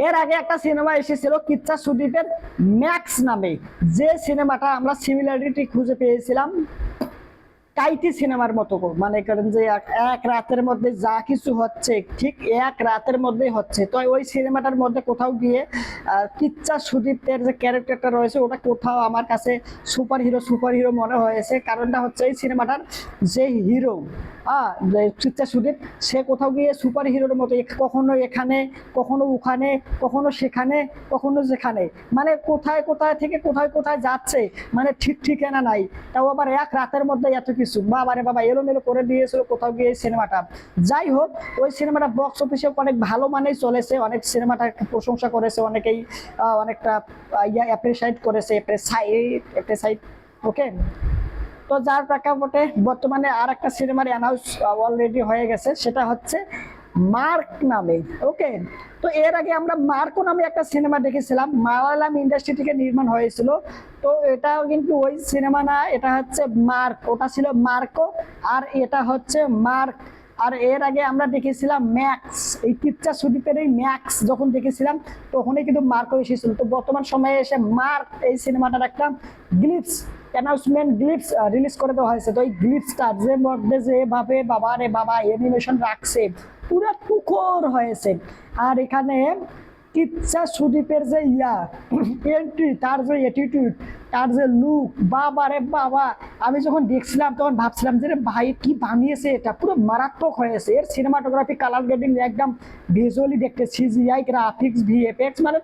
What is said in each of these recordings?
এর আগে একটা সিনেমা এসেছিল কিচ্ছা সুদীপের ম্যাক্স নামে। যে সিনেমাটা আমরা সিমিলারিটি খুঁজে পেয়েছিলাম কাইটি সিনেমার মতো মানে করেন যে এক- রাতের মধ্যে যা কিছু হচ্ছে, ঠিক এক রাতের মধ্যেই হচ্ছে। তো ওই সিনেমাটার মধ্যে কোথাও গিয়ে কিচ্ছা সুদীপের যে ক্যারেক্টারটা রয়েছে, ওটা কোথাও আমার কাছে সুপার হিরো সুপার হিরো মনে হয়েছে। কারণটা হচ্ছে এই সিনেমাটার যে হিরো হ্যাঁ কিচ্ছা সুদীপ সে কোথাও গিয়ে সুপার হিরোর মতো কখনো এখানে, কখনো ওখানে, কখনো সেখানে, কখনো যেখানে। মানে কোথায় কোথায় থেকে কোথায় কোথায় যাচ্ছে মানে ঠিক ঠিকানা নাই। তাও আবার এক রাতের মধ্যে এত কিছু বাবারে বাবা এলোমেলো করে দিয়েছিল কোথাও গিয়ে সিনেমাটা। যাই হোক, ওই সিনেমাটা বক্স অফিসে অনেক ভালো মানেই চলেছে, অনেক সিনেমাটা প্রশংসা করেছে, অনেকেই অনেকটা ইয়া অ্যাপ্রিসাইট করেছে অ্যাপ্রিসাইট ওকে তো যার প্রেক্ষাপটে বর্তমানে আর একটা সিনেমার অ্যানাউন্স অলরেডি হয়ে গেছে, সেটা হচ্ছে মার্ক নামে, ওকে? তো এর আগে আমরা মার্কো নামে একটা সিনেমা দেখেছিলাম, মালায়ালাম ইন্ডাস্ট্রি থেকে নির্মাণ হয়েছিল। তো এটাও কিন্তু ওই সিনেমা না, এটা হচ্ছে মার্ক, ওটা ছিল মার্কো আর এটা হচ্ছে মার্ক। আর এর আগে আমরা দেখেছিলাম ম্যাক্স, এই কিচ্ছা সুদীপের এই ম্যাক্স যখন দেখেছিলাম, তখনই কিন্তু মার্কও এসেছিল। তো বর্তমান সময়ে এসে মার্ক এই সিনেমাটার একটা গ্লিপস অ্যানাউন্সমেন্ট গ্লিপস রিলিজ করে দেওয়া হয়েছে। তো এই গ্লিপসটা যে মধ্যে যেভাবে বাবা রে বাবা অ্যানিমেশন রাখছে পুরো তুখর হয়েছে। আর এখানে কিচ্ছা সুদীপের যে ইয়া এন্ট্রি তার যে অ্যাটিটিউড তার যে লুক বাবা রে বাবা। আমি যখন দেখছিলাম, তখন ভাবছিলাম যে ভাই, কি বানিয়েছে এটা? পুরো মারাত্মক হয়েছে। এর সিনেমাটোগ্রাফি কালার গ্রেডিং একদম ভিজুয়ালি দেখতে সিজিআই গ্রাফিক্স ভিএফএক্স মানে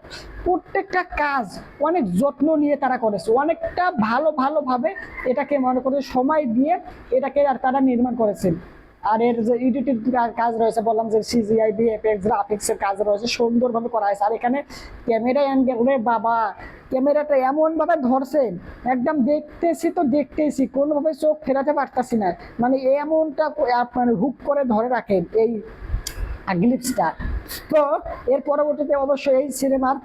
প্রত্যেকটা কাজ অনেক যত্ন নিয়ে তারা করেছে। অনেকটা ভালো ভালোভাবে এটাকে মনে করে সময় দিয়ে এটাকে আর তারা নির্মাণ করেছেন আর এর যে এডিটিং কাজ রয়েছে, বললাম যে সিজিআই ভিএফএক্স গ্রাফিক্স এর কাজ রয়েছে, সুন্দরভাবে করা হয়েছে। আর এখানে ক্যামেরা অ্যাঙ্গেল রে বাবা! ক্যামেরাটা এমন ভাবে ধরছে, একদম দেখতেছি তো দেখতেছি, কোনোভাবে চোখ ফেরাতে পারতাছি না। মানে এমনটা মানে হুক করে ধরে রাখেন এই গ্লিপসটা তো এর পরবর্তীতে অবশ্যই এই সিনেমার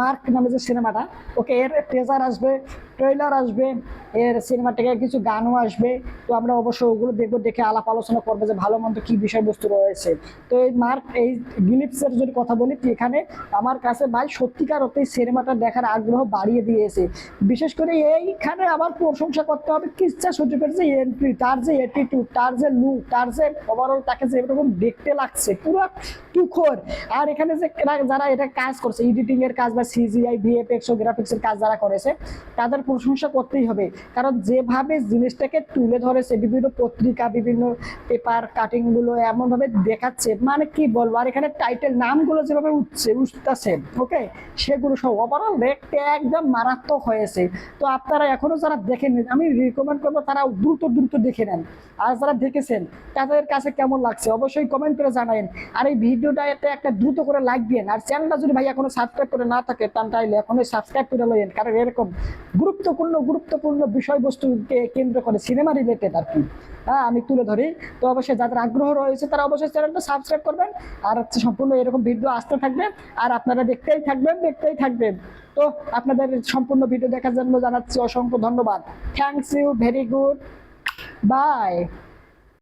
মার্ক নামে যে সিনেমাটা ওকে এর ট্রেজার আসবে ট্রেলার আসবে, এর সিনেমা থেকে কিছু গানও আসবে। তো আমরা অবশ্যই ওগুলো দেখব, দেখে আলাপ আলোচনা করব যে ভালো মন্দ কি বিষয়বস্তু রয়েছে। তো এই মার্ক এই গ্লিপসের যদি কথা বলি এখানে আমার কাছে ভাই সত্যিকার অর্থে সিনেমাটা দেখার আগ্রহ বাড়িয়ে দিয়েছে। বিশেষ করে এইখানে আমার প্রশংসা করতে হবে, কিচ্ছা সুযোগের যে এন্ট্রি তার যে অ্যাটিটিউড তার যে লুক তার যে ওভারঅল তাকে যে এরকম দেখতে লাগছে, পুরো তুখর। আর এখানে যে যারা এটা কাজ করছে এডিটিং এর কাজ বা সিজিআই ভিএফএক্স ও গ্রাফিক্স এর কাজ যারা করেছে, তাদের প্রশংসা করতেই হবে। কারণ যেভাবে জিনিসটাকে তুলে ধরেছে, বিভিন্ন পত্রিকা, বিভিন্ন পেপার কাটিংগুলো এমন ভাবে দেখাচ্ছে মানে কি বলব? আর এখানে টাইটেল নামগুলো যেভাবে উঠছে, উঠতেছে ওকে সেগুলো সব ওভারঅল দেখতে একদম মারাত্মক হয়েছে। তো আপনারা এখনও যারা দেখেন আমি রিকমেন্ড করব তারা দ্রুত দ্রুত দেখে নেন। আর যারা দেখেছেন, তাদের কাছে কেমন লাগছে? অবশ্যই কমেন্ট করে জানাবেন আর এই ভিডিওটা এতে একটা দ্রুত করে লাইক দিন আর চ্যানেলটা যদি ভাই এখনও সাবস্ক্রাইব করে না থাকে, তাহলে এখনই সাবস্ক্রাইব করে লইন কারণ এরকম গুরুত্বপূর্ণ গুরুত্বপূর্ণ বিষয়বস্তুকে কেন্দ্র করে সিনেমা রিলেটেড আর কি। হ্যাঁ আমি তুলে ধরি। তো অবশ্যই যাদের আগ্রহ রয়েছে, তারা অবশ্যই চ্যানেলটা সাবস্ক্রাইব করবেন। আর হচ্ছে সম্পূর্ণ এরকম ভিডিও আসতে থাকবে। আর আপনারা দেখতেই থাকবেন দেখতেই থাকবেন। তো আপনাদের সম্পূর্ণ ভিডিও দেখার জন্য জানাচ্ছি অসংখ্য ধন্যবাদ। Thanks you very good bye